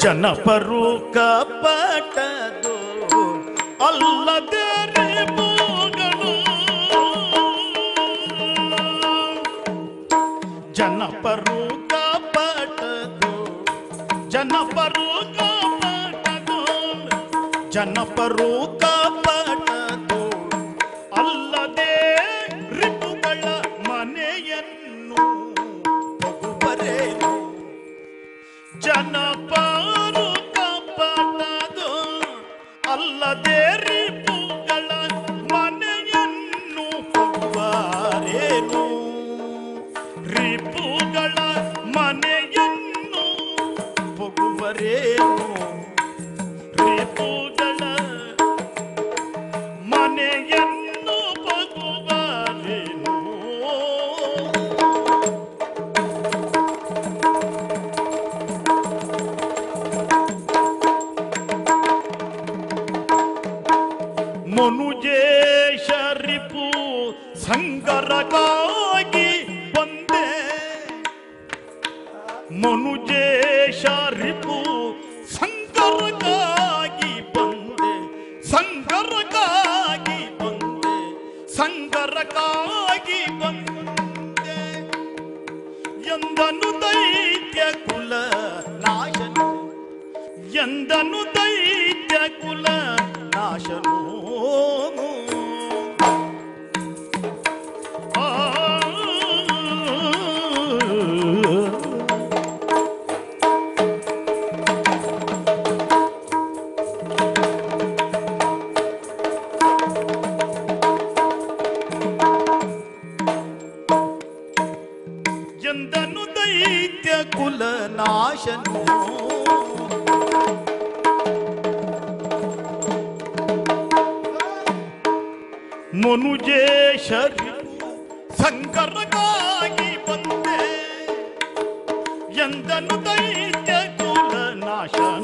ಜನಪರು ಕಪಟದು ಅಲ್ಲದೆ ರಿಪುಗಳು ಜನಪರು ಕಪಟದು ಜನಪರು ಕಪಟದು ಜನಪರು ಕಪಟದು ಹೋಗುವರೇನು ರಿಪುಗಳ ಮನೆಯನ್ನು ಹೋಗುವರೇನು ಮನುಜೇಶ ರಿಪು ಸಂಗರಕಾಗಿ ಬಂದೆ. ಮನುಜೇಶ ರಿಪು ಸಂಗರಗಾಗಿ ಬಂದೆ ಸಂಗರಕ್ಕಾಗಿ ಬಂದೆ. ಎಂದನು ದೈತ್ಯ ಕುಲ ನಾಶನು ಎಂದನು ದೈತ್ಯ ಎಂದನು ದೈತ್ಯ ಕುಲ ನಾಶನು. ಮನುಜೇಶರ್ ಸಂಕರಗಾಗಿ ಬಂದೆ. ಎಂದನು ದೈತ್ಯ ಕುಲ ನಾಶನು.